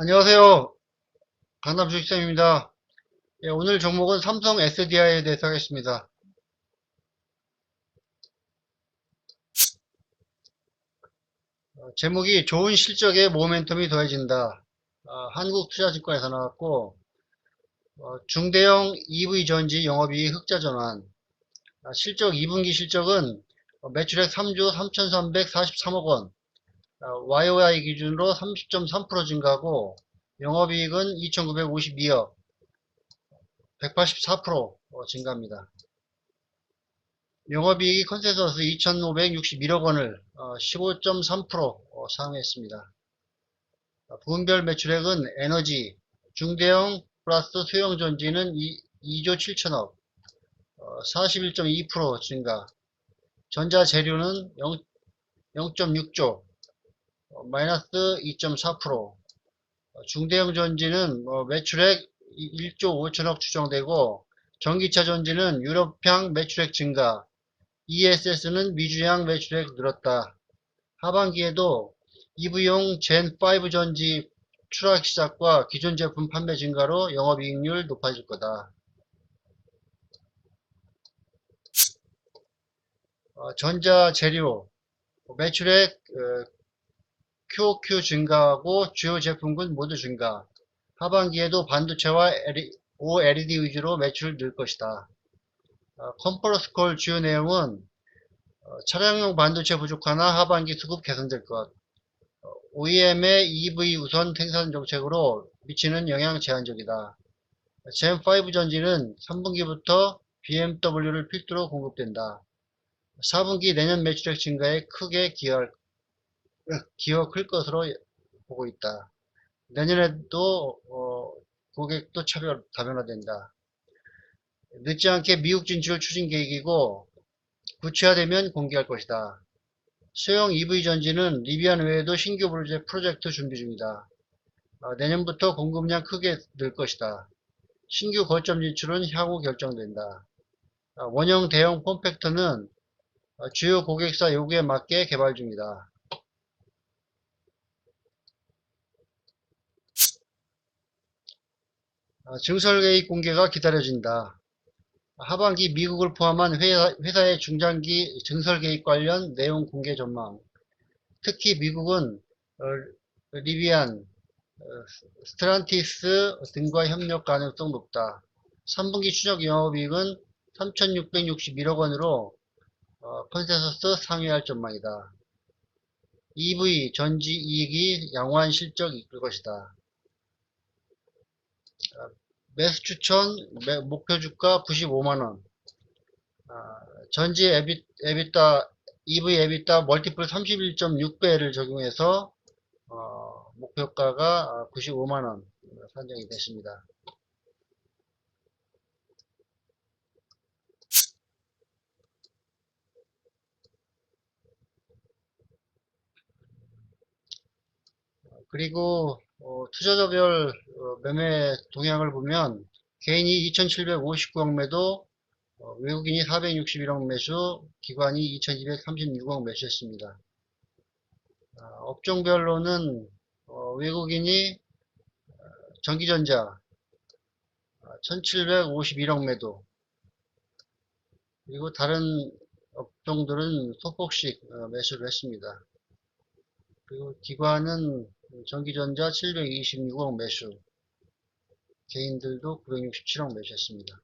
안녕하세요. 강남 주식쌤입니다. 예, 오늘 종목은 삼성 SDI에 대해서 하겠습니다. 어, 제목이 좋은 실적에 모멘텀이 더해진다. 어, 한국투자증권에서 나왔고 어, 중대형 EV 전지 영업이익 흑자 전환 아, 실적 2분기 실적은 어, 매출액 3조 3,343억 원 YOY 기준으로 30.3% 증가하고 영업이익은 2,952억 184% 어, 증가합니다. 영업이익이 컨센서스 2,561억 원을 15.3% 어, 상회했습니다. 어, 부분별 매출액은 에너지, 중대형 플러스 소형 전지는 2, 조 7천억, 41.2% 증가, 전자재료는 0.6조, 어, 마이너스 2.4%, 중대형 전지는 뭐 매출액 1조 5천억 추정되고 전기차 전지는 유럽향 매출액 증가, ESS는 미주향 매출액 늘었다. 하반기에도 EV용 젠5 전지 추락 시작과 기존 제품 판매 증가로 영업이익률 높아질 거다. 어, 전자재료 매출액 어, QOQ 증가하고 주요 제품군 모두 증가. 하반기에도 반도체와 OLED 위주로 매출 늘 것이다. 어, 컨퍼런스 콜 주요 내용은 어, 차량용 반도체 부족하나 하반기 수급 개선될 것. 어, OEM의 EV 우선 생산 정책으로 미치는 영향 제한적이다. 젠5 전지는 3분기부터 BMW를 필두로 공급된다. 4분기 내년 매출액 증가에 크게 기여할 기여 클 것으로 보고 있다. 내년에도 어, 고객도 차별 다변화된다. 늦지 않게 미국 진출 추진 계획이고 구체화되면 공개할 것이다. 소형 EV 전지는 리비안 외에도 신규 프로젝트 준비 중이다. 어, 내년부터 공급량 크게 늘 것이다. 신규 거점 진출은 향후 결정된다. 어, 원형 대형 폼팩터는 어, 주요 고객사 요구에 맞게 개발 중이다. 증설 계획 공개가 기다려진다. 하반기 미국을 포함한 회사, 의 중장기 증설 계획 관련 내용 공개 전망. 특히 미국은 어, 리비안, 어, 스트란티스 등과 협력 가능성 높다. 3분기 추적 영업이익은 3,661억 원으로 컨센서스 상회할 전망이다. EV 전지 이익이 양호한 실적 이끌 것이다. 매수 추천 목표 주가 95만원 아, 전지 에비, 에비타 EV 에비타 멀티플 31.6배를 적용해서 어, 목표가가 95만원 산정이 됐습니다. 그리고 어, 투자자별 어, 매매 동향을 보면 개인이 2,759억 매도, 어, 외국인이 461억 매수, 기관이 2,236억 매수했습니다. 아, 업종별로는 어, 외국인이 어, 전기전자 1,751억 매도, 그리고 다른 업종들은 소폭씩 매수를 했습니다. 그리고 기관은 전기전자 726억 매수, 개인들도 967억 매수했습니다.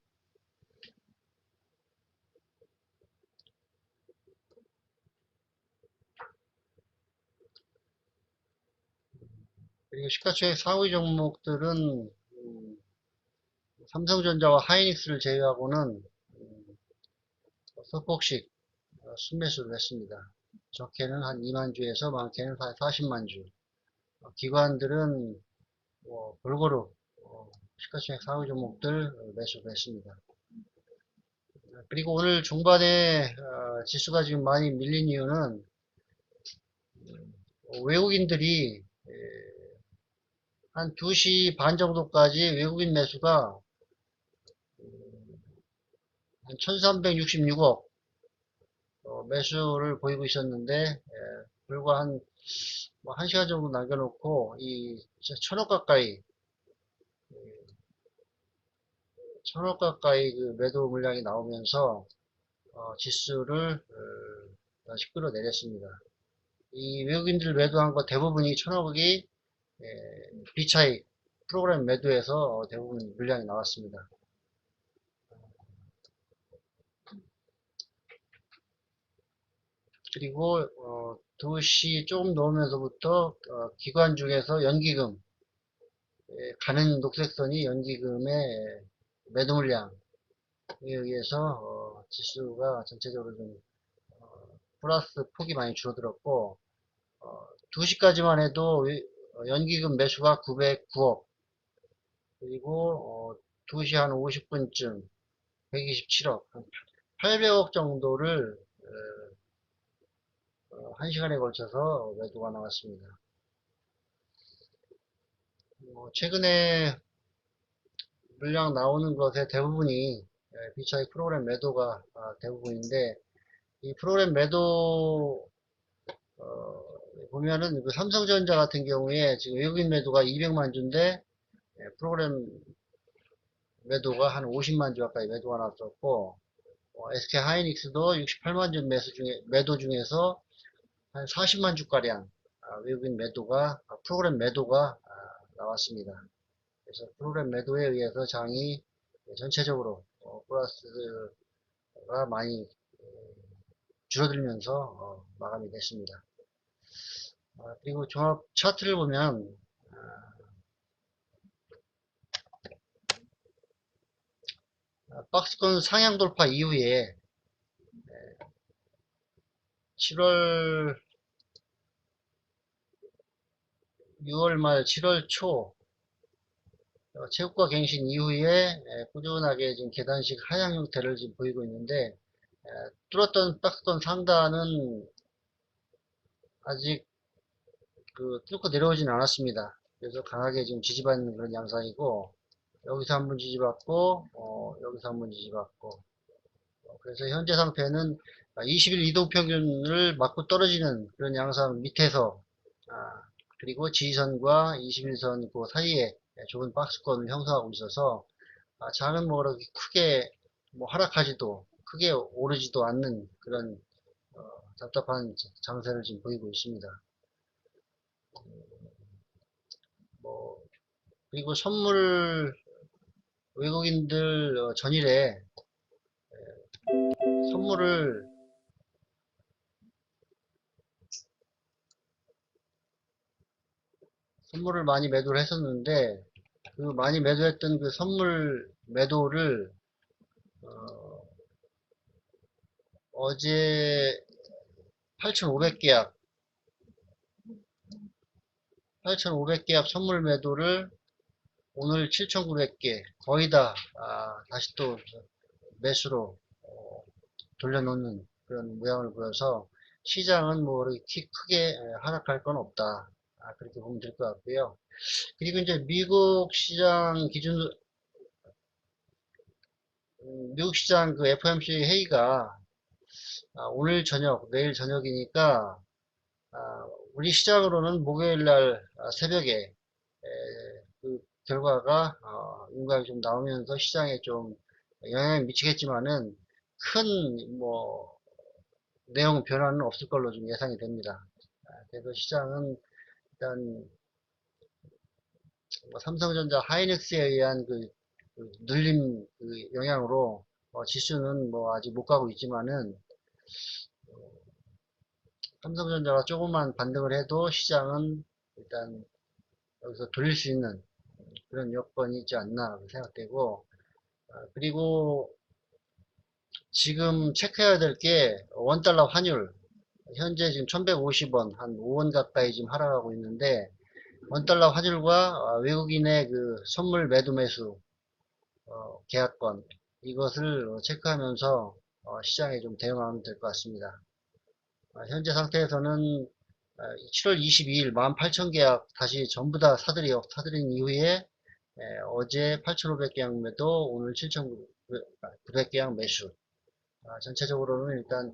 그리고 시가총액 상위 종목들은 음, 삼성전자와 하이닉스를 제외하고는 음, 소폭씩 어, 순매수를 했습니다. 적게는 한 2만 주에서 많게는 40만 주. 어, 기관들은 뭐 골고루 어, 시가총액 상위 종목들 매수를 했습니다. 그리고 오늘 중반에 어, 지수가 지금 많이 밀린 이유는 외국인들이 한 2시 반 정도까지 외국인 매수가 한 1366억 매수를 보이고 있었는데 불과 한 뭐, 한 시간 정도 남겨놓고, 이, 천억 가까이, 예, 천억 가까이 그 매도 물량이 나오면서, 어, 지수를, 어, 다시 끌어내렸습니다. 이 외국인들 매도한 거 대부분이 천억이, 예, 비차익, 프로그램 매도에서 대부분 물량이 나왔습니다. 그리고 어, 2시 조금 넘으면서부터 어, 기관 중에서 연기금 예, 가는 녹색선이 연기금의 매도 물량에 의해서 어, 지수가 전체적으로 좀 어, 플러스 폭이 많이 줄어들었고 어, 2시까지만 해도 위- 어, 연기금 매수가 909억. 그리고 어, 2시 한 50분쯤 127억 800억 정도를 어, 한 시간에 걸쳐서 매도가 나왔습니다. 뭐 최근에 물량 나오는 것의 대부분이 예, 비차익 프로그램 매도가 아, 대부분인데 이 프로그램 매도 어, 보면은 그 삼성전자 같은 경우에 지금 외국인 매도가 200만 주인데 예, 프로그램 매도가 한 50만 주 가까이 매도가 났었고 어, SK 하이닉스도 68만 주 매수 중에 매도 중에서 한 40만 주가량 아, 외국인 매도가 아, 프로그램 매도가 아, 나왔습니다. 그래서 프로그램 매도에 의해서 장이 전체적으로 어, 플러스가 많이 어, 줄어들면서 어, 마감이 됐습니다. 아, 그리고 종합 차트를 보면 아, 박스권 상향 돌파 이후에 7월 6월 말 7월 초 어, 체육과 갱신 이후에 에, 꾸준하게 지금 계단식 하향 형태를 지금 보이고 있는데 에, 뚫었던 박스권 상단은 아직 그 뚫고 내려오진 않았습니다. 그래서 강하게 지금 지지받는 그런 양상이고 여기서 한번 지지받고 어, 여기서 한번 지지받고 어, 그래서 현재 상태는 20일 이동평균을 맞고 떨어지는 그런 양상 밑에서 아, 그리고 지지선과 21선 그 사이에 좋은 박스권을 형성하고 있어서 아, 장은 뭐 그렇게 크게 뭐 하락하지도 크게 오르지도 않는 그런 어, 답답한 장세를 지금 보이고 있습니다. 뭐 그리고 선물 외국인들 어, 전일에 선물을 선물을 많이 매도를 했었는데 그 많이 매도했던 그 선물 매도를 어, 제 8,500계약 8,500계약 선물 매도를 오늘 7,900개 거의 다 아, 다시 또 매수로 어, 돌려놓는 그런 모양을 보여서 시장은 뭐 이렇게 크게 하락할 건 없다. 아, 그렇게 보면 될 것 같고요. 그리고 이제 미국 시장 기준 음, 미국 시장 그 FOMC 회의가 아, 오늘 저녁, 내일 저녁이니까 아, 우리 시장으로는 목요일 날 아, 새벽에 에, 그 결과가 어, 윤곽이 좀 나오면서 시장에 좀 영향을 미치겠지만은 큰 뭐 내용 변화는 없을 걸로 좀 예상이 됩니다. 아, 그래서 시장은 일단 뭐 삼성전자 하이닉스에 의한 그, 그 눌림 그 영향으로 어, 지수는 뭐 아직 못 가고 있지만은 어, 삼성전자가 조금만 반등을 해도 시장은 일단 여기서 돌릴 수 있는 그런 여건이 있지 않나 생각되고 어, 그리고 지금 체크해야 될 게 원달러 환율 현재 지금 1150원 한 5원 가까이 지금 하락하고 있는데 원달러 환율과 어, 외국인의 그 선물 매도 매수 어, 계약권 이것을 어, 체크하면서 어, 시장에 좀 대응하면 될 것 같습니다. 어, 현재 상태에서는 7월 22일 18,000계약 다시 전부 다 사들여 사들인 이후에 에, 어제 8,500계약 매도 오늘 7,900계약 매수 아, 전체적으로는 일단 어,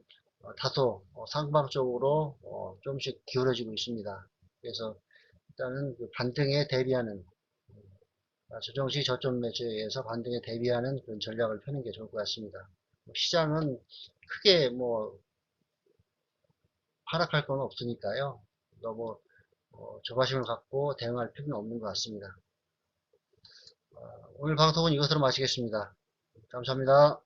다소 어, 상방 쪽으로 어, 조금씩 기울어지고 있습니다. 그래서 일단은 그 반등에 대비하는 아, 조정시 저점 매수에 의해서 반등에 대비하는 그런 전략을 펴는 게 좋을 것 같습니다. 뭐 시장은 크게 뭐 하락할 건 없으니까요. 너무 어, 조바심을 갖고 대응할 필요는 없는 것 같습니다. 어, 오늘 방송은 이것으로 마치겠습니다. 감사합니다.